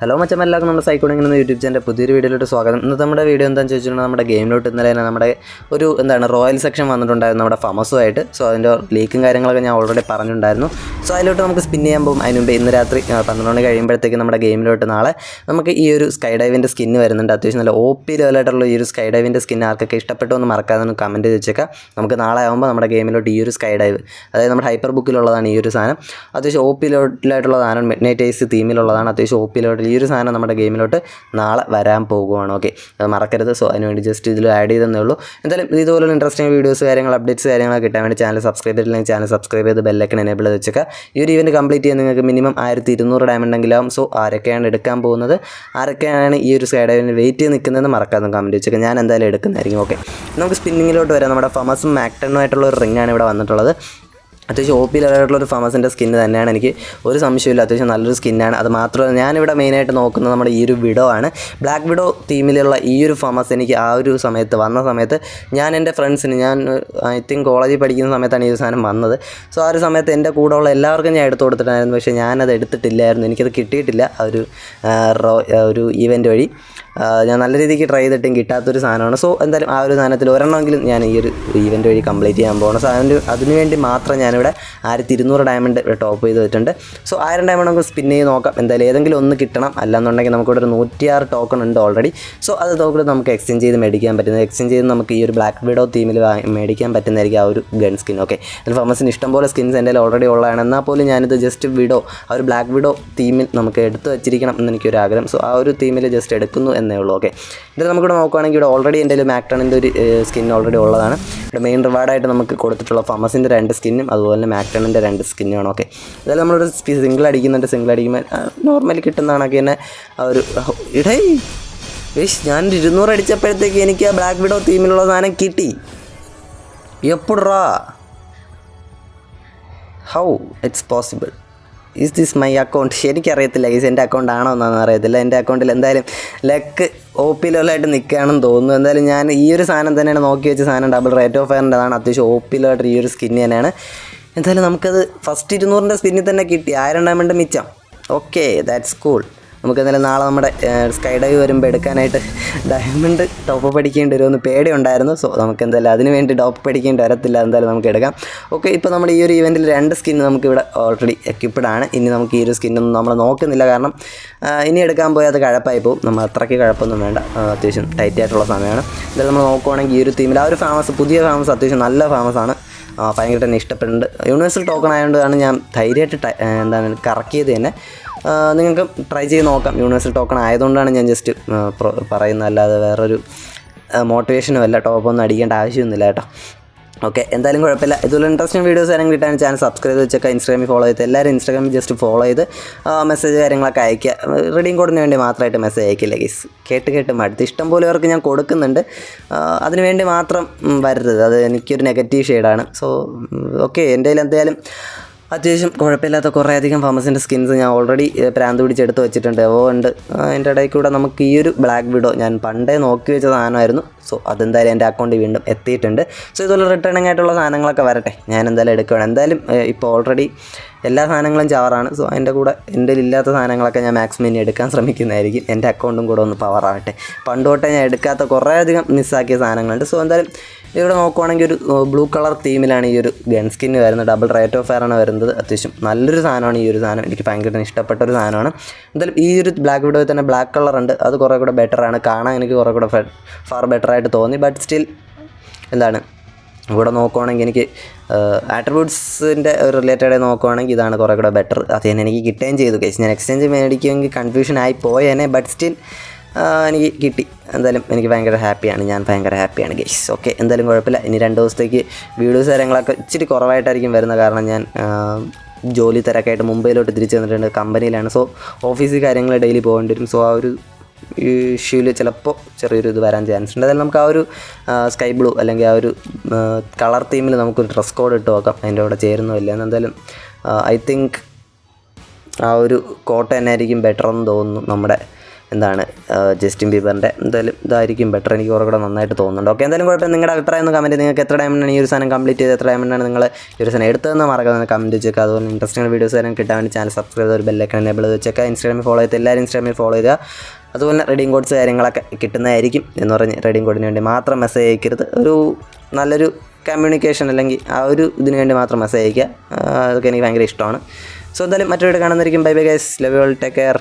Hello മച്ചം എല്ലാവർക്കും നമ്മുടെ സൈക്കോണിംഗ് എന്ന യൂട്യൂബ് ചാനലിന്റെ പുതിയൊരു വീഡിയോയിലോട്ട് സ്വാഗതം. ഇന്നത്തെ നമ്മുടെ വീഡിയോ എന്താണെന്ന് ചോദിച്ചിട്ടുണ്ടെങ്കിൽ നമ്മുടെ ഗെയിമിലോട്ട് ഇന്നലെ തന്നെ നമ്മുടെ ഒരു എന്താണ് റോയൽ സെക്ഷൻ വന്നിട്ടുണ്ടായിരുന്നു നമ്മുടെ ഫമസുമായിട്ട് സോ അതിന്റെ ലീക്കും കാര്യങ്ങളൊക്കെ ഞാൻ ഓൾറെഡി പറഞ്ഞിട്ടുണ്ടായിരുന്നു. സോ അതിലോട്ട് നമുക്ക് സ്പിൻ ചെയ്യാൻ പോകും. അതിന് മുമ്പ് ഇന്ന് രാത്രി പന്ത്രണ്ട് മണി കഴിയുമ്പോഴത്തേക്ക് നമ്മുടെ ഗെയിമിലോട്ട് നാളെ നമുക്ക് ഈ ഒരു സ്കൈ ഡൈവിന്റെ സ്കിന്ന് വരുന്നുണ്ട്. അത്യാവശ്യം നല്ല ഒ പി ലെവലായിട്ടുള്ള ഈ ഒരു സ്കൈ ഡൈവിന്റെ സ്കിൻ ആർക്കൊക്കെ ഇഷ്ടപ്പെട്ടു എന്ന് മറക്കാതെ ഒന്ന് കമന്റ് ചോദിച്ചേക്കാം നമുക്ക് നാളെ ആകുമ്പോൾ നമ്മുടെ ഗെയിമിലോട്ട് ഈ ഒരു സ്കൈ ഡൈവ് അതായത് നമ്മുടെ ഹൈപ്പർ ബുക്കിലുള്ളതാണ് ഈ ഒരു സാധനം. അത്യാവശ്യം ഒ പി ലെവലായിട്ടുള്ള സാധനം മിഡ് നൈറ്റ് ഐസ് തീമിലുള്ളതാണ് അത്യാവശ്യം ഒ പി ലോട്ടിൽ ഈ ഒരു സാധനം നമ്മുടെ ഗെയിമിലോട്ട് നാളെ വരാൻ പോകുവാണ്. ഓക്കെ അത് മറക്കരുത്. സോ അതിനുവേണ്ടി ജസ്റ്റ് ഇതിൽ ആഡ് ചെയ്തെന്നേ ഉള്ളൂ. എന്തായാലും ഇതുപോലുള്ള ഇൻട്രസ്റ്റിംഗ് വീഡിയോസ് കാര്യങ്ങൾ അപ്ഡേറ്റ്സ് കാര്യങ്ങളൊക്കെ കിട്ടാൻ വേണ്ടി ചാനൽ സബ്സ്ക്രൈബ് ചെയ്തിട്ടില്ലെങ്കിൽ ചാനൽ സബ്സ്ക്രൈബ് ചെയ്ത് ബെല്ലൈക്കൺ എനേബിൾ ചെയ്ത് വെച്ചേക്കുക. ഈ ഒരു ഇവന്റ് കംപ്ലീറ്റ് ചെയ്യാൻ നിങ്ങൾക്ക് മിനിമം ആയിരത്തി ഇരുന്നൂറ് ഡയമണ്ട് എങ്കിലാവും സോ ആരൊക്കെയാണ് എടുക്കാൻ പോകുന്നത്? ആരൊക്കെയാണ് ഈ ഒരു സൈഡ് ഡൈവിന് വെയിറ്റ് ചെയ്ത് നിൽക്കുന്നതെന്ന് മറക്കാതെ കമന്റ് വെച്ചേക്കുക ഞാൻ എന്തായാലും എടുക്കുന്നതായിരിക്കും. ഓക്കെ നമുക്ക് സ്പിന്നിങ്ങിലോട്ട് വരാം. നമ്മുടെ ഫമസും മാക്ടണുമായിട്ടുള്ള ഒരു റിംഗാണ് ഇവിടെ വന്നിട്ടുള്ളത്. അത്യാവശ്യം ഒ പി ലെവലായിട്ടുള്ള ഒരു ഫമസിന്റെ സ്കിന്ന് തന്നെയാണ്. എനിക്ക് ഒരു സംശയമില്ല അത്യാവശ്യം നല്ലൊരു സ്കിന്നാണ് അത് മാത്രമല്ല ഞാനിവിടെ മെയിനായിട്ട് നോക്കുന്നത് നമ്മുടെ ഈ ഒരു വിഡോ ആണ്. ബ്ലാക്ക് വിഡോ തീമിലുള്ള ഈ ഒരു ഫമസ് എനിക്ക് ആ ഒരു സമയത്ത് വന്ന സമയത്ത് ഞാൻ എന്റെ ഫ്രണ്ട്സിന് ഞാൻ ഐ തിങ്ക് കോളേജിൽ പഠിക്കുന്ന സമയത്താണ് ഈ ഒരു സാധനം വന്നത്. സോ ആ ഒരു സമയത്ത് എന്റെ കൂടെയുള്ള എല്ലാവർക്കും ഞാൻ എടുത്തു കൊടുത്തിട്ടായിരുന്നു പക്ഷേ ഞാനത് എടുത്തിട്ടില്ലായിരുന്നു. എനിക്കത് കിട്ടിയിട്ടില്ല. ആ ഒരു ഒരു ഈവന്റ് വഴി. ഞാൻ നല്ല രീതിക്ക് ട്രൈ ചെയ്തിട്ടും കിട്ടാത്തൊരു സാധനമാണ്. സോ എന്തായാലും ആ ഒരു സാധനത്തിൽ ഒരെണ്ണമെങ്കിലും ഞാൻ ഈ ഒരു ഈവന്റ് വഴി കംപ്ലീറ്റ് ചെയ്യാൻ പോകണം സോ അതിന് അതിനുവേണ്ടി മാത്രം ഞാനിവിടെ ആയിരത്തി ഇരുന്നൂറ് ഡയമണ്ട് ടോപ്പ് ചെയ്ത് വെച്ചിട്ടുണ്ട്. സോ ആയിരം ഡയമണ്ട് നമുക്ക് സ്പിൻ ചെയ്ത് നോക്കാം. എന്തായാലും ഏതെങ്കിലും ഒന്ന് കിട്ടണം. അല്ലാന്നുണ്ടെങ്കിൽ നമുക്കിവിടെ ഒരു നൂറ്റിയാറ് ടോക്കൺ ഉണ്ട് ഓൾറെഡി സോ അത് ടോക്കൺ നമുക്ക് എക്സ്ചേഞ്ച് ചെയ്ത് മേടിക്കാൻ പറ്റുന്നത്. എക്സ്ചേഞ്ച് ചെയ്ത് നമുക്ക് ഈ ഒരു ബ്ലാക്ക് വിഡോ തീമിൽ മേടിക്കാൻ പറ്റുന്നതായിരിക്കും ആ ഒരു ഗൺ സ്കിൻ ഓക്കെ അതിൽ ഫമസിന് ഇഷ്ടംപോലെ സ്കിൻസ് എന്റെ ഓൾറെഡി ഉള്ളതാണ്. എന്നാൽ പോലും ഞാനിത് ജസ്റ്റ് വിഡോ ആ ഒരു ബ്ലാക്ക് വിഡോ തീമിൽ നമുക്ക് എടുത്ത് വെച്ചിരിക്കണം എന്ന് എനിക്കൊരു ആഗ്രഹം സോ ആ ഒരു തീമിൽ ജസ്റ്റ് എടുക്കുന്നു എന്നേ ഉള്ളൂ ഓക്കെ ഇത് നമുക്കിവിടെ നോക്കുകയാണെങ്കിൽ ഇവിടെ ഓൾറെഡി എന്റെ മാക്ടണിന്റെ ഒരു സ്കിൻ ഓൾറെഡി ഉള്ളതാണ്. ഇവിടെ മെയിൻ റിവാർഡായിട്ട് നമുക്ക് കൊടുത്തിട്ടുള്ള ഫമസിന്റെ രണ്ട് സ്കിന്നും അതുപോലെ തന്നെ മാക്ടണിന്റെ രണ്ട് സ്കിന്നുമാണ് ഓക്കെ അതായത് നമ്മളൊരു സിംഗിൾ അടിക്കുന്നുണ്ട്. സിംഗിൾ അടിക്കുമ്പോൾ നോർമലി കിട്ടുന്നതാണൊക്കെ തന്നെ ആ ഒരു ഇടേ വിഷ് ഞാൻ ഇരുന്നൂറ് അടിച്ചപ്പോഴത്തേക്ക് എനിക്ക് ആ ബ്ലാക്ക് വിഡോ തീമിലുള്ള സാധനം കിട്ടി. എപ്പോഴാ how it's possible is this my account എനിക്കറിയത്തില്ല ഈസ് എന്റെ അക്കൗണ്ട് ആണോ എന്നാണെന്ന് അറിയത്തില്ല. എന്റെ അക്കൗണ്ടിൽ എന്തായാലും ലക്ക് ഒ പി ലെവലായിട്ട് നിൽക്കുകയാണെന്ന് തോന്നുന്നു. എന്തായാലും ഞാൻ ഈ ഒരു സാധനം തന്നെയാണ് നോക്കി വെച്ച സാധനം. ഡബിൾ റേറ്റ് ഓഫ് ഫയറിന്റെതാണ് അത്യാവശ്യം ഒ പി ലെവലായിട്ട് ഈ ഒരു സ്കിന്ന് തന്നെയാണ്. എന്തായാലും നമുക്കത് ഫസ്റ്റ് ഇരുന്നൂറിന്റെ സ്പിന്നിൽ തന്നെ കിട്ടി. ആയിരം ഡയമണ്ട് മിച്ചം. ഓക്കെ ദാറ്റ്സ് കൂൾ നമുക്ക് എന്തായാലും നാളെ നമ്മുടെ സ്കൈ ഡൈവ് വരുമ്പോൾ എടുക്കാനായിട്ട് ഡയമണ്ട് ടോപ്പ് പഠിക്കേണ്ടി വരുമെന്ന് പേടിയുണ്ടായിരുന്നു. സോ നമുക്ക് എന്തായാലും അതിന് വേണ്ടി ടോപ്പ് പഠിക്കേണ്ടി വരത്തില്ല. എന്തായാലും നമുക്ക് എടുക്കാം. ഓക്കെ ഇപ്പോൾ നമ്മുടെ ഈ ഒരു ഇവന്റിൽ രണ്ട് സ്കിൻ നമുക്ക് ഇവിടെ ഓൾറെഡി എക്യുപ്ഡ് ആണ്. ഇനി നമുക്ക് ഈ ഒരു സ്കിന്നൊന്നും നമ്മൾ നോക്കുന്നില്ല. കാരണം ഇനി എടുക്കാൻ പോയാൽ അത് കഴപ്പായി പോകും നമ്മൾ അത്രയ്ക്ക് കഴപ്പൊന്നും വേണ്ട. അത്യാവശ്യം ടൈറ്റ് ആയിട്ടുള്ള സമയമാണ്. എന്തായാലും നമ്മൾ നോക്കുവാണെങ്കിൽ ഈ ഒരു തീമിൽ ആ ഒരു ഫേമസ് പുതിയ ഫേമസ് അത്യാവശ്യം നല്ല ഫേമസ് ആണ്. ഭയങ്കരമായിട്ട് ഭയങ്കര തന്നെ ഇഷ്ടപ്പെടുന്നുണ്ട്. യൂണിവേഴ്സൽ ടോക്കൺ ആയതുകൊണ്ടാണ് ഞാൻ ധൈര്യമായിട്ട് എന്താണ് കറക്കിയത് തന്നെ. നിങ്ങൾക്ക് ട്രൈ ചെയ്ത് നോക്കാം. യൂണിവേഴ്സൽ ടോക്കൺ ആയതുകൊണ്ടാണ് ഞാൻ ജസ്റ്റ് പറയുന്നത്. അല്ലാതെ വേറൊരു മോട്ടിവേഷനും അല്ല. ടോപ്പൊന്നും അടിക്കേണ്ട ആവശ്യമൊന്നുമില്ല കേട്ടോ. ഓക്കെ എന്തായാലും കുഴപ്പമില്ല. ഇതുപോലെ ഇൻട്രസ്റ്റിംഗ് വീഡിയോസ് ആരെങ്കിലും കിട്ടാൻ ചാനൽ സബ്സ്ക്രൈബ് വെച്ചൊക്കെ ഇൻസ്റ്റാഗ്രാമിൽ ഫോളോ ചെയ്ത് എല്ലാവരും ഇൻസ്റ്റാഗ്രാമിൽ ജസ്റ്റ് ഫോളോ ചെയ്ത് മെസ്സേജ് കാര്യങ്ങളൊക്കെ അയക്കുക റീഡിങ് കോഡിന് വേണ്ടി മാത്രമായിട്ട് മെസ്സേജ് അയക്കില്ല ഗീസ് കേട്ട് കേട്ട് മടുത്ത്. ഇഷ്ടം പോലെ അവർക്ക് ഞാൻ കൊടുക്കുന്നുണ്ട്. അതിന് വേണ്ടി മാത്രം വരരുത്. അത് എനിക്കൊരു നെഗറ്റീവ് ഷെയ്ഡാണ് സോ ഓക്കെ എന്റെ കയ്യിൽ എന്തായാലും അത്യാവശ്യം കുഴപ്പമില്ലാത്ത കുറേ അധികം ഫാമസിന്റെ സ്കിൻസ് ഞാൻ ഓൾറെഡി പ്രാന്ത് പിടിച്ചെടുത്ത് വെച്ചിട്ടുണ്ട്. ഓ ഉണ്ട്. അതിന്റെ ഇടയിൽ കൂടെ നമുക്ക് ഈ ഒരു ബ്ലാക്ക് വിഡോ ഞാൻ പണ്ടേ നോക്കി വെച്ച സാധനമായിരുന്നു. സോ അതെന്തായാലും എന്റെ അക്കൗണ്ടിൽ വീണ്ടും എത്തിയിട്ടുണ്ട്. സോ ഇതുപോലെ റിട്ടേണിംഗ് ആയിട്ടുള്ള സാധനങ്ങളൊക്കെ വരട്ടെ. ഞാൻ എന്തായാലും എടുക്കുകയാണ് എന്തായാലും ഇപ്പോൾ ഓൾറെഡി എല്ലാ സാധനങ്ങളും ചവറാണ്. സോ അതിന്റെ കൂടെ എന്റെ ഇല്ലാത്ത സാധനങ്ങളൊക്കെ ഞാൻ മാക്സിമം ഇനി എടുക്കാൻ ശ്രമിക്കുന്നതായിരിക്കും. എന്റെ അക്കൗണ്ടും കൂടെ ഒന്ന് പവർ പണ്ട് തൊട്ടേ ഞാൻ എടുക്കാത്ത കുറേ അധികം മിസ്സാക്കിയ സാധനങ്ങളുണ്ട്. സോ എന്തായാലും ഇവിടെ നോക്കുവാണെങ്കിൽ ഒരു ബ്ലൂ കളർ തീമിലാണ് ഈ ഒരു ഗൺ സ്കിന്ന് വരുന്നത്. ഡബിൾ റേറ്റ് ഓഫ് ഫയർ ആണ് വരുന്നത്. അത്യാവശ്യം നല്ലൊരു സാധനമാണ് ഈ ഒരു സാധനം. എനിക്ക് ഭയങ്കര ഇഷ്ടപ്പെട്ട ഒരു സാധനമാണ്. എന്തായാലും ഈ ഒരു ബ്ലാക്ക് വിഡോയിൽ തന്നെ ബ്ലാക്ക് കളർ ഉണ്ട്. അത് കുറേ കൂടെ ബെറ്ററാണ് കാണാൻ എനിക്ക് കുറേ കൂടെ ഫാർ ബെറ്റർ ആയിട്ട് തോന്നി ബട്ട് സ്റ്റിൽ എന്താണ്? ഇവിടെ നോക്കുവാണെങ്കിൽ എനിക്ക് ആട്രിബ്യൂട്ട്സിന്റെ റിലേറ്റഡ് നോക്കുവാണെങ്കിൽ ഇതാണ് കുറേ കൂടെ ബെറ്റർ അത് തന്നെ എനിക്ക് കിട്ടുകയും ചെയ്തു കേസ് ഞാൻ എക്സ്ചേഞ്ച് മേടിക്കുമെങ്കിൽ കൺഫ്യൂഷൻ ആയി പോയേനെ ബട്ട് സ്റ്റിൽ എനിക്ക് കിട്ടി. എന്തായാലും എനിക്ക് ഭയങ്കര ഹാപ്പിയാണ് ഞാൻ ഭയങ്കര ഹാപ്പിയാണ് ഗേസ് ഓക്കെ എന്തായാലും കുഴപ്പമില്ല. ഇനി രണ്ട് ദിവസത്തേക്ക് വീഡിയോസ് കാര്യങ്ങളൊക്കെ ഇച്ചിരി കുറവായിട്ടായിരിക്കും വരുന്നത് കാരണം ഞാൻ ജോലി തിരക്കായിട്ട് മുംബൈയിലോട്ട് തിരിച്ചു വന്നിട്ടുണ്ട് കമ്പനിയിലാണ്. സോ ഓഫീസ് കാര്യങ്ങൾ ഡെയിലി പോകേണ്ടി വരും. സോ ആ ഒരു ഇഷ്യൂവിൽ ചിലപ്പോൾ ചെറിയൊരു ഇത് വരാൻ ചാൻസ് ഉണ്ട്. അതായത് നമുക്ക് ആ ഒരു സ്കൈ ബ്ലൂ അല്ലെങ്കിൽ ആ ഒരു കളർ തീമിൽ നമുക്കൊരു ഡ്രസ് കോഡ് ഇട്ട് നോക്കാം. അതിന്റെ കൂടെ ചേരുന്നില്ല എന്തായാലും ഐ തിങ്ക് ആ ഒരു കോട്ട തന്നെ ആയിരിക്കും ബെറ്റർ എന്ന് തോന്നുന്നു നമ്മുടെ എന്താണ് ജസ്റ്റിൻ ബീബറിന്റെ എന്തായാലും ഇതായിരിക്കും ബെറ്റർ എനിക്ക് കുറേ കൂടെ നന്നായിട്ട് തോന്നുന്നുണ്ട്. ഓക്കെ എന്തായാലും കുഴപ്പം നിങ്ങളുടെ അഭിപ്രായം ഒന്ന് കമന്റ് നിങ്ങൾക്ക് എത്ര ഡയമണ്ടാണ് ഈ ഒരു സാധനം കംപ്ലീറ്റ് ചെയ്ത് എത്ര ഡയമണ്ടാണ് നിങ്ങൾ ഈ ഒരു സാധനം എടുത്തതെന്ന് മറക്കാതെ കമന്റ് വെച്ചേക്കുക അതുപോലെ ഇൻട്രസ്റ്റിംഗ് വീഡിയോസ് വരാൻ കിട്ടാൻ വേണ്ടി ചാനൽ സബ്സ്ക്രൈബ് ചെയ്ത് ഒരു ബെല്ലൈക്കൺ എനേബിൾ വെച്ചേക്കുക. ഇൻസ്റ്റാഗ്രാമിൽ ഫോളോ ചെയ്ത് എല്ലാവരും ഇൻസ്റ്റാഗ്രാമിൽ ഫോളോ ചെയ്യുക. അതുപോലെ റെഡിങ് കോഡ്സ് കാര്യങ്ങളൊക്കെ കിട്ടുന്നതായിരിക്കും എന്ന് പറഞ്ഞ് റെഡിങ് കോഡിന് വേണ്ടി മാത്രം മെസ്സേജ് അയക്കരുത്. ഒരു നല്ലൊരു കമ്മ്യൂണിക്കേഷൻ അല്ലെങ്കിൽ ആ ഒരു ഇതിന് വേണ്ടി മാത്രം മെസ്സേജ് അയക്കുക. അതൊക്കെ എനിക്ക് ഭയങ്കര ഇഷ്ടമാണ്. സോ എന്തായാലും മറ്റൊരു കാണുന്നതായിരിക്കും. Bye bye guys love you all take care